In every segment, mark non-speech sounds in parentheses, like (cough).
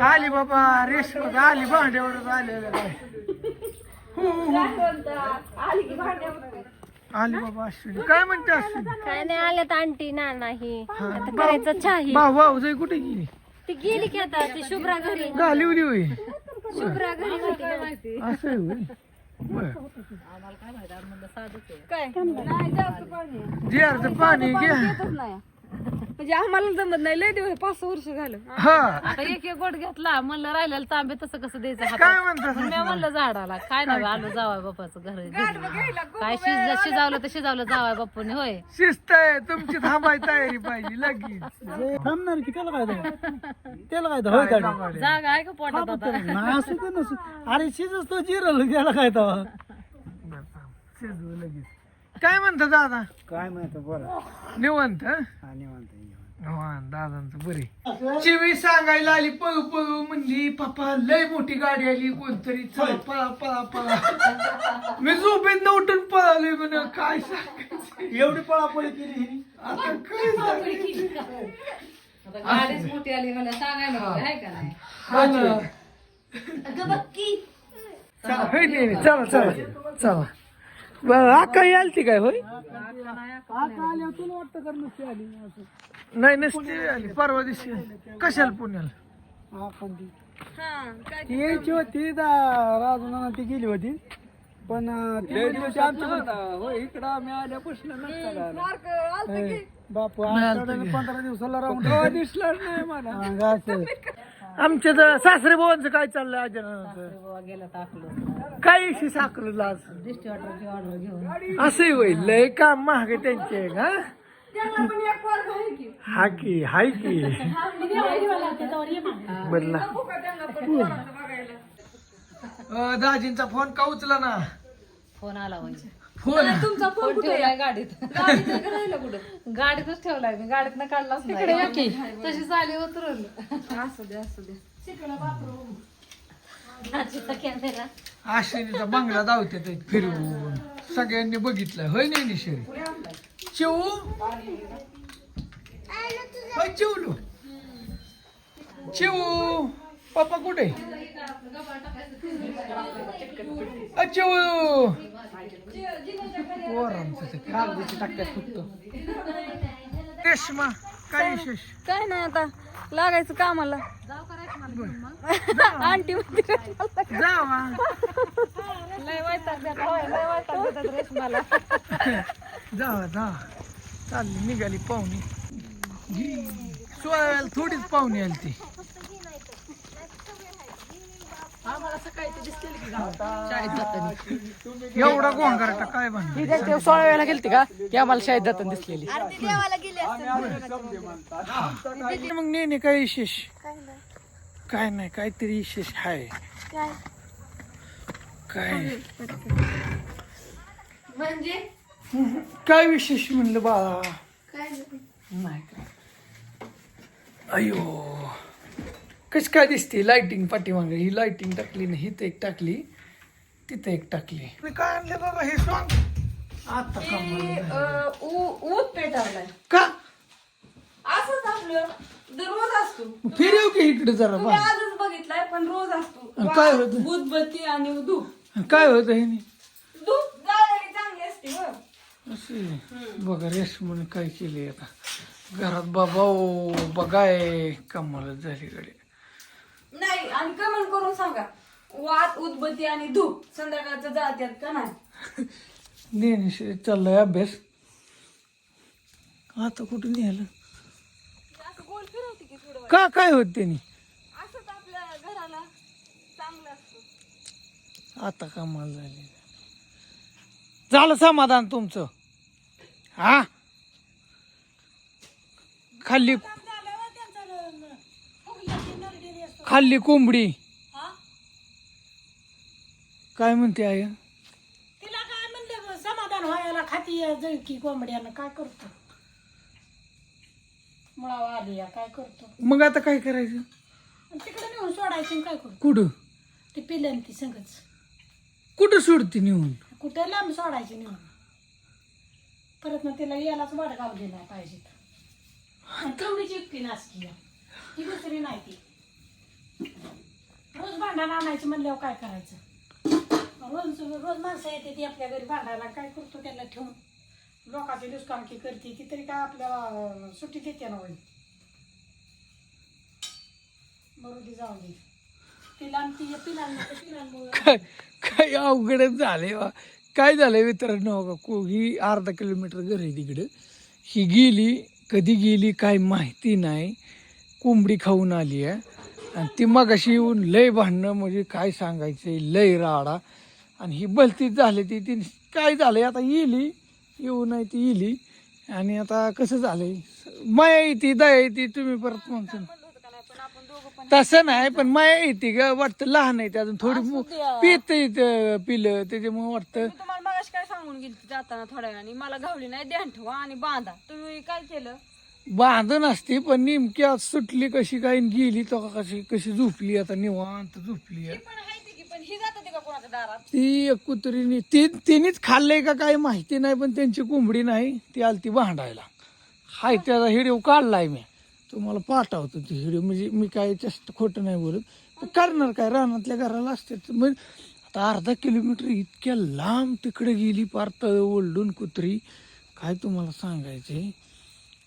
आली बाबा रेशमत आली भांड्यावर आलेलं काय. आली बाबा अश्विनी. काय म्हणते अश्विनी? काय नाही आल्यात आंटी ना नाही हा. आता करायचं भाऊ भाऊ जाई कुठे गेली? ती गेली की आता ती शुभ्रा घरी. घाली उली होई. शुभ्रा घरी होती ना. असं बर. काय जे अर्ध पाणी घ्या. म्हणजे आम्हाला जमत नाही. लय दिवस पाच सहा वर्ष झालं. हा. आता एक एक गोट घेतला. म्हणलं राहिलेलं तांबे तसं कसं द्यायचं हातात. काय म्हणता मी म्हणलं झाडाला. काय नाही आलो जावाय बापाचं घर. काय शिज शिजावलं तर शिजावलं जावाय बापूने होय. शिस्त आहे. तुमची थांबाय तयारी पाहिजे लगेच. थांबणार की त्याला काय दावा? त्याला काय दावा? होय दाढी. थांबायला. जागा आहे का पोटात आता? नाही असू दे नसू अरे शिजच तो जिरल त्याला काय दावा बरं, थांब. शिजवू लगेच. काय म्हणता दादा? काय माहिती बोला. निवंत हं? आणि म्हणतो दादांचं बरे. चिवी सांगायला आली पळू पळू म्हणली पप्पा लय मोठी गाडी आली कोणतरी चला पळा पळा पळा. मी झोपेत उठून पळाले म्हण काय सांगायचं? एवढी पळापळी केली. आता काय गाडीच मोठी आली मला सांगायला हा. चला, चला चला. चला बरं आका यालती काय होय? आली नाही नसते आली. परवा दिवशी आली. कशाला पुण्याला? हा पण ती ती यायची होती दा राजूना ती गेली होती. पण अं, ती दिवशी आमच्या इकडं आम्ही आल्यापासून बापू पंधरा दिवसाला राहून दिसला नाही मला असं आमच्या तर सासरे भावांचं काय चाललंय अजून बाबा गेला टाकलं काय इशी साखरला आज? दिष्टी ऑर्डरची ऑर्डर घेऊन. असंही होईल लय काम महाग आहे त्यांचे हा? हा की हाय की. बदला अं, दाजींचा फोन का उचला ना? फोन आला म्हणजे. फोन तुमचा फोन फोन ठेवलाय गाडीत. गाडीत का राहिला कुठं? गाडीतच ठेवलाय मी गाडीत काढलाच नाही. तशी आली उतरवलं असू दे असू दे. अश्विनीचा बंगला धावते ते फिरवून. सगळ्यांनी बघितलं होय नाही निशेरी? चिऊ? होय चिवलो चिऊ. पप्पा कुठे? अ, चिऊ पोरांचं ते कागदाची टाक्यात फुटतो. रेश्मा काय विशेष? काय नाही आता लागायचं कामाला. आंटी म्हणते लय देतात रेशमाला. जावा जावा. चालली निघाली पाहुणी. थोडीच पाहुणी आली ती. एवढा गोंगारटा काय म्हणणार? सोळा वेळेला गेलती का? की आम्हाला शाळेत जाताना दिसलेली. मग नेने काय विशेष? काय नाही. काहीतरी विशेष आहे. काय? म्हणजे? काय विशेष म्हणलं बाळा? नाही. काय अयो. कस काय दिसते? लाइटिंग पाठीमागे. ही लाइटिंग टाकली ना हिथं एक टाकली. तिथं एक टाकली. मी काय आणले बाबा हे सॉंग. आता कमाल झाली. ऊत पेटावलाय. का? असंच आपलं दररोज असतो. फिरव की इकडे जरा तुम्ही बा आजच बघितलाय पण रोज असतो. आणि काय होतं? उदबत्ती आणि धूप काय होतं हे नाही? धूप जाळलेली चांगली असते हो असे बघा रेशमने काय केले आता. घरात बाबा ओ बघाय कमालच झाली कडे नाही आणि कमेंट करून सांगा. वात उदबत्ती आणि धूप संध्याकाळचं जात्यात का नाही? नेहमी चाललाय अभ्यास. आता कुठं नेलं? असं गोल फिरवते की थोडं का काय होत त्यांनी? असंच आपल्या घराला चांगलं असतं. आता कमाल झाली. झालं समाधान तुमचं. हा? खाल्ली खाल्ली कोंबडी. काय म्हणते आहे तिला काय म्हणलं समाधान व्हायला खाती जळकी कोंबड्यानं काय करतो? मुळावा आली या, काय करतो? मग आता काय करायचं? आणि तिकडे नेऊन सोडायची आणि काय करतो? कुठं? ती पिलन ती संगच. कुठं सोडते नेऊन? कुठे लांब सोडायची नेऊन? परत मग तिला यालाच वाडगाव दिला पाहिजे. आणि तेवढीच एकटी नासकी आहे. ती दुसरी नाही ती. भांडण आणायचं म्हणल्यावर काय करायचं? रोज रोज माणसं येते ती आपल्या घरी भांडायला काय करतो त्याला ठेवून? लोकांची दुष्कामकी करते ती तरी काय आपल्याला सुट्टी देते ना होईल बरोबर ती जाऊ दे. तिला आणि ती पिलांमुळे पिलांमुळे काय काय अवघडच झाले वा काय झालं मित्रांनो बघा को ही अर्धा किलोमीटर घर आहे तिकडं. ही गेली कधी गेली काय माहिती नाही. कोंबडी खाऊन आली आहे. आणि ती मगाशी येऊन लय भांडणं म्हणजे काय सांगायचं लय राडा. आणि ही बलतीच झाली ती ती काय झालंय? आता येली येऊ नाही ती येली. आणि आता कसं झालंय? माया येते दया येते तुम्ही परत म्हणतो तसं नाही पण माया येते ग वाटतं लहान आहे ते अजून थोडी पित पिलं त्याच्यामुळे वाटतं. मी तुम्हाला मगाशी काय सांगून गेली जाताना थोड्या वेळाने. मला घावली नाही ध्यान ठेवा आणि बांधा. तुम्ही काय केलं? बांधण असते पण नेमकी आज सुटली कशी काय आणि गेली तो कशी कशी झोपली आता निवांत झोपली आहे. की का ती एक कुत्रीने ती तिनेच खाल्लंय का काय माहिती नाही पण त्यांची कोंबडी नाही ती आली ती भांडायला. हाय त्याचा हिडिओ काढलाय मी. तुम्हाला पाठवतो ती हिडिओ म्हणजे मी काय जास्त खोटं नाही बोलत. पण करणार काय? रानातल्या घराला असते मग आता अर्धा किलोमीटर इतक्या लांब तिकडे गेली पार तळ ओलडून कुत्री. काय तुम्हाला सांगायचे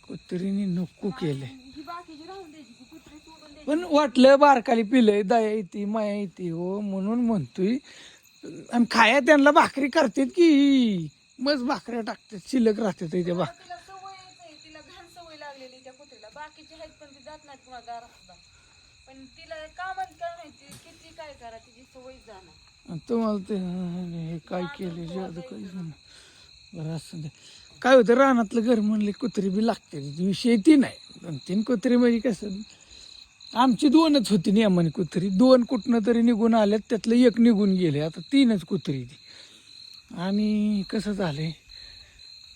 कुत्रीने नको केलंय बाकीची राहून द्यायची की कुत्री सोडून द्यायची. पण वाटलं बारकाली पिलंय दया येते माया येते हो म्हणून म्हणतोय. आणि खाया त्यांना भाकरी करतात की मस्त भाकऱ्या टाकतात शिल्लक राहतात त्या भाक तिला सवयच आहे तिला घाण सवय लागलेली त्या कुत्रीला. बाकीची आहेत पण ती जात नाहीत कुणा दारात सुद्धा पण तिला कामच काय माहिती किती काय करा तिची सवय जाणार. आणि तुम्हाला ते हे काय केले जादू काही बरं असं काय होतं रानातलं घर म्हणले कुत्री बी लागते विषय ती नाही. दोन तीन कुत्री म्हणजे कसं आमची दोनच होती नियमाने कुत्री. दोन कुठनं तरी निघून आल्यात त्यातलं एक निघून गेले. आता तीनच कुत्री ती. आणि कसं झालंय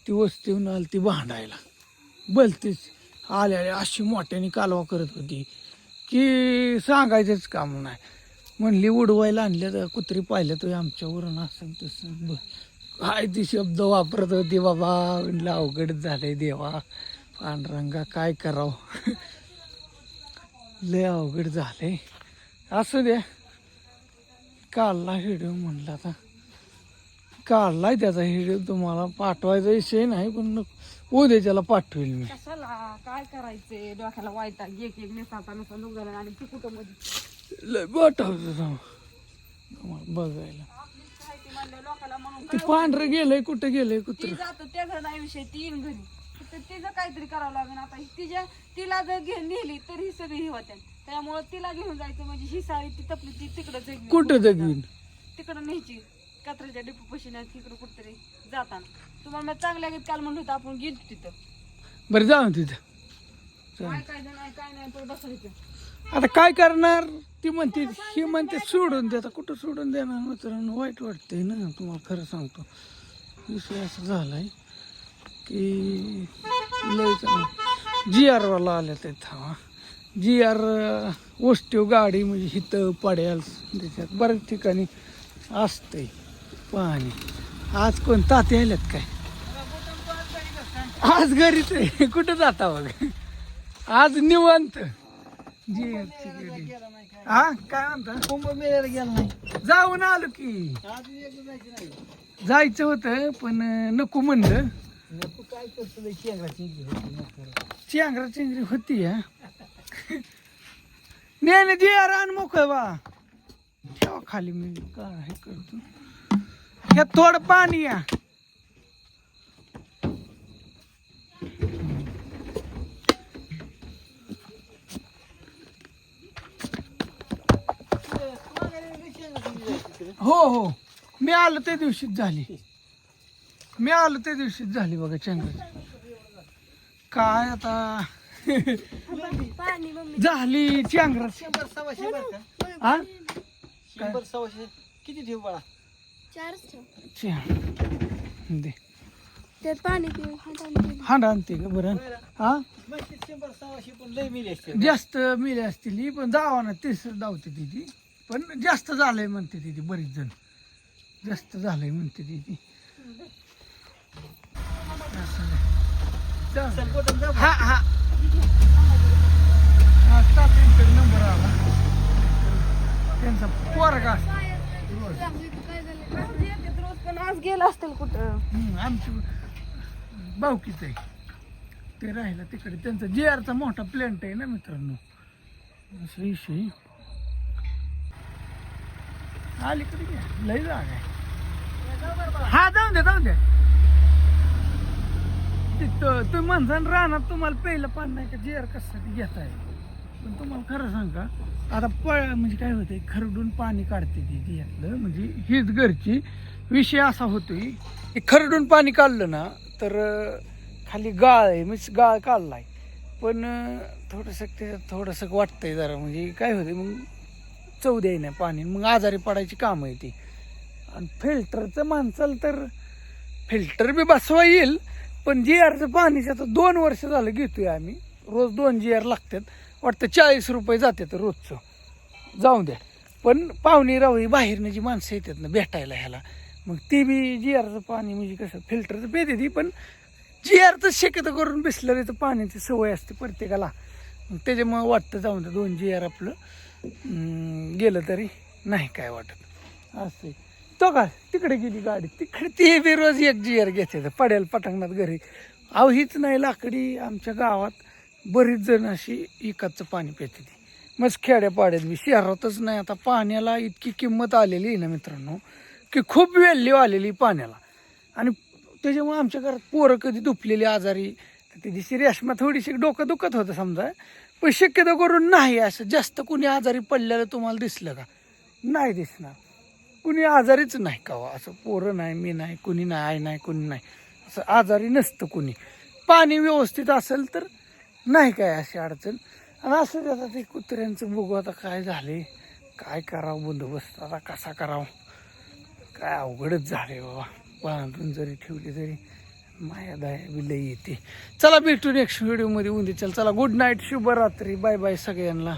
ती वस्तीहून आली ती भांडायला. बलतीच आल्या आल्या अशी मोठ्याने कालवा करत होती की सांगायचंच काम नाही. म्हणली उडवायला आणल्या तर कुत्री पाहिलं तर आमच्यावरून असं तसं. ब- काय ती शब्द वापरत होती बाबा म्हणलं अवघड झालंय देवा. पांडुरंगा काय करावं? (laughs) लय अवघड झालंय. असू द्या. काढला व्हिडिओ म्हणला आता. काढलाय त्याचा व्हिडिओ तुम्हाला पाठवायचा विषय नाही पण उद्याच्याला पाठवेल मी. कशाला? काय करायचंय डोक्याला वायता एक एक नेसाता नेसा लुगडं आणि ती कुठं मध्ये लय तुम्हाला बघायला. म्हणलं लोकाला म्हणून ते पांढरं गेलंय कुठं गेलंय कुत्र? ती जात त्याचा नाही विषय ती येईन घरी. फक्त तिचं काहीतरी करावं लागेल आता. ही तिच्या तिला जर घेऊन नेली तर ही सगळी ही होत्या. त्यामुळे तिला घेऊन जायचं म्हणजे ही साडी ती तपली ती तिकडं जगली. कुठं जगवीन तिकडं न्यायची. कचऱ्याच्या डिपो पशी नाही तिकडं कुठतरी जाताना. तुम्हाला मी चांगल्या गीत काल म्हणलं होतं आपण गेलो तिथं. बरं जाऊ तिथं. काय काय नाही काय नाही पण बसायचं. आता काय करणार? ती म्हणते ही म्हणते सोडून दे आता कुठं सोडून देणार मित्रांनो? वाईट वाटतंय ना तुम्हाला खरं सांगतो. विषय असा झालाय की लयच जी आरवाला आल्या ते थांबा. जी आर ओष्टीव गाडी म्हणजे हिथं पड्याल त्याच्यात बऱ्याच ठिकाणी असतंय पाणी. आज कोण ताते आल्यात काय? आज घरीच आहे. कुठं जाता बघ? आज निवांत. जी हा काय म्हणता? कुंभमेळ्याला गेला नाही. जाऊन आलो की. एकदा जायचं नाही. जायचं होतं पण नको म्हणलं. नको काय करतो लय चेंगराची होती नको. चिंगरा चिंगरी होती हा? नाही जे रान मोकळ बा. ठेवा खाली मी काय हे करतो. हे थोडं पाणी या. हो हो. मी आलो त्या दिवशीच झाली. मी आलो त्या दिवशीच झाली बघा चंद्र काय आता? झाली चंद्र शंभर सव्वाशे बरं का? हा शंभर सव्वाशे. किती ठेव बाळा? च्या. दे. त्यात पाणी पिऊ. हांडा आणते का बरं? हा म्हशी शंभर सव्वाशे पण लय मिली असते जास्त मिले असतील. ही पण जावा ना तेच धावते तिथे पण जास्त झालंय म्हणते तिथे बरीच जण. जास्त झालंय म्हणते तिथे. हा हा. हा त्यांचा नंबर आला. त्यांचा पोरगा असतो. पण आज गेला असतील कुठं आमची भाऊकीच आहे. ते राहिला तिकडे. त्यांचा जे आरचा मोठा प्लॅन्ट आहे ना मित्रांनो. असं विषय. अलीकडे घ्या लय जागा आहे. हा जाऊन द्या जाऊन द्या तिथं तुम्ही म्हणसान रानात तुम्हाला पहिलं पान नाही का? जे आर कशासाठी घेत आहे पण तुम्हाला खरं सांगा आता पळ म्हणजे काय होतंय खरडून पाणी काढते ती जियातलं म्हणजे हीच घरची विषय असा होतोय की खरडून पाणी काढलं ना तर खाली गाळ आहे म्हणजे गाळ काढलाय. पण अं, थोडंसं त्याच्यात थोडंसं वाटतंय जरा म्हणजे काय होतंय मग चव द्याय नाही पाणी. मग आजारी पडायची कामं आहे ती. आणि फिल्टरचं माणसाला तर फिल्टर बी बसवा येईल पण जी आरचं पाणीचं आता दोन वर्ष झालं घेतोय आम्ही. रोज दोन जी आर लागतात. वाटतं चाळीस रुपये जातात रोजचं. जाऊ द्या. पण पाहुणे रावळी बाहेरनं जी माणसं येतात ना भेटायला ह्याला मग ती बी जी आरचं पाणी म्हणजे कसं फिल्टरचं पेते ती पण जी आरचं शक्यतो करून बिसलरीचं पाण्याची सवय असते प्रत्येकाला. मग त्याच्यामुळं वाटतं जाऊन द्या दोन जी आर आपलं. गेलं तरी नाही काय वाटत. असं आहे. तो का तिकडे गेली गाडी. तिकडे ती बी रोज एक जियर घेते. पडेल पटांगणात घरी. अहो हीच नाही लाकडी. आमच्या गावात बरीच जण अशी इकतचं पाणी पिते ती मस्त खेड्यापाड्यात बी शहरातच नाही. आता पाण्याला इतकी किंमत आलेली आहे ना मित्रांनो की खूप व्हॅल्यू आलेली पाण्याला. आणि त्याच्यामुळे आमच्या घरात पोरं कधी दुपलेली आजारी. तर रेशमा थोडीशी डोकं दुखत होतं समजा. पण शक्यतो करून नाही असं. जास्त कुणी आजारी पडलेलं तुम्हाला दिसलं का? नाही दिसणार. कुणी आजारीच नाही का हो? असं पोरं नाही मी नाही कुणी नाही आई नाही कुणी नाही. असं आजारी नसतं कुणी. पाणी व्यवस्थित असेल तर नाही काय अशी अडचण. आणि असं त्याचा ते कुत्र्यांचं बघू आता काय झाले. काय करावं बंदोबस्त आता कसा करावं? काय अवघडच झाले बाबा. बांधून जरी ठेवली तरी. माया दया विलय येते. चला भेटू नेक्स्ट व्हिडिओमध्ये उंदी चल. चला गुड नाईट शुभरात्री. बाय बाय सगळ्यांना.